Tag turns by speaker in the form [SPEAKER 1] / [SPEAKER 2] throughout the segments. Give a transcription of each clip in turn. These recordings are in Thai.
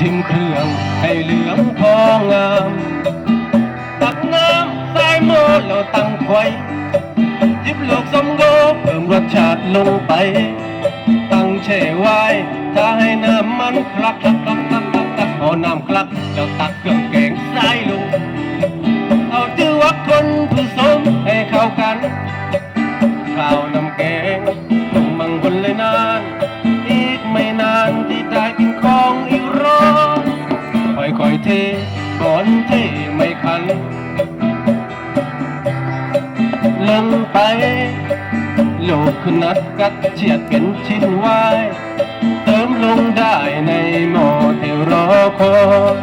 [SPEAKER 1] ทิมเครื่องให้เหลืองทองงามตักน้ำใส่หม้อแล้วตั้งไฟยิบลูกสมโกเพิ่มรสชาติลงไป ตั้งแช่ไว้ถ้าให้น้ำมันคลักคลักคลักคลักคลักคลักเอน้ำคลักแล้วตักเครื่องแกงใส่ลง ค่อยเทก่อนเทไม่คันลงไปโลกขนัดกัดเฉียดเป็นชิ้นไว้เติมลงได้ในหม้อที่รอคอย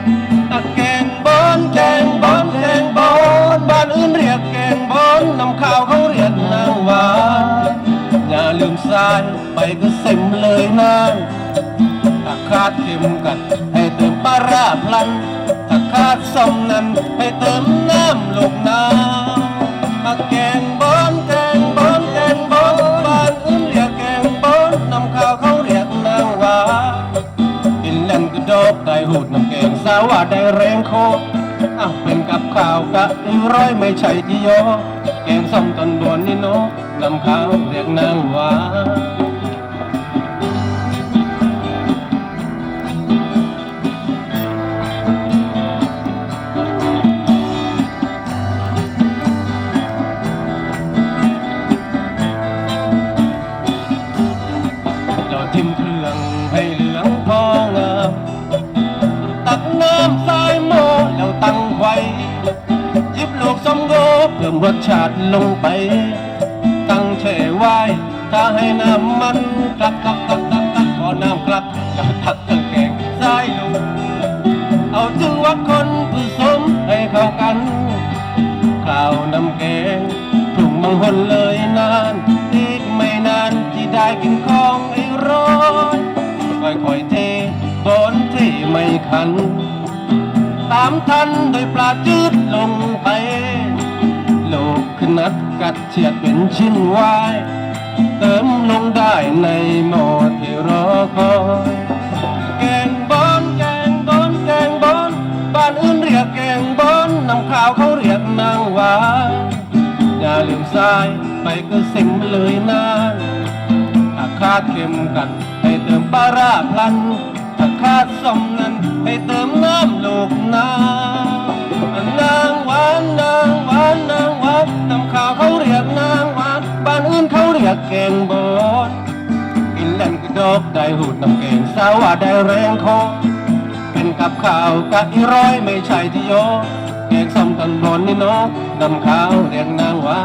[SPEAKER 1] ตะแกงบอนแกงบอนแกงบอนบ้านอื่นเรียกแกงบอนน้ำข้าวเขาเรียกนางหวานอย่าลืมสายไปก็เซ็มเลยนะถ้าขาดเข็มกัด ปลาราพลันถ้าขาดส้มนั้นให้เติมน้ำลูกน้ำถ้าแกงบอนแกงบอนแกงบอนบ้านอื่นเรียกแกงบอนน้ำข้าวเขาเรียกนางหวากินเล่นก็ดอกได้หูดน้ำแกงสาวว่าได้แรงโคอะเป็นกับข้าวกะอีร้อยไม่ใช่ที่โยแกงส้มต้นบวนนี่โนน้ำข้าวเรียกนางหวา ให้เหลืองทองงาตักน้ำใส่หม้อแล้วตั้งไฟหยิบลูกสมโกเพิ่มรสชาติลงไป ตั้งแช่ไว้ถ้าให้น้ำมันกลักกลักกลักกลักกลักพอน้ำกลักก็ตักเครื่องแกงใส่ลงเอาจื้อว่าคนผสมให้เข้ากันข้าวน้ำแกงปรุงมังหนเลยนา ไม่คันตามทันโดยปลาจืดลงไป โลกขนัดกัดเฉียดเป็นชิ้นไว้เติมลงได้ในหม้อที่รอคอยแกงบอนแกงบอนแกงบอน บ้านอื่นเรียกแกงบอนน้ำข้าวเขาเรียกนางหวานอย่าลืมสายไปก็สิ่งเลยนะถ้าขาดเข็มกัดให้เติมปลาราพลัน ถ้าขาดส้มนั้นให้เติมน้ำลูกน้ำนางหวานนางหวานนางหวานน้ำข้าวเขาเรียกนางหวานบ้านอื่นเขาเรียกแกงบอนกินเล่นก็ดกได้หูดน้ำแกงสาวได้แรงคอเป็นกับข้าวกะอีร้อยไม่ใช่ที่โยแกงส้มตันบนนี่นกดำขาวเรียกนางหวาน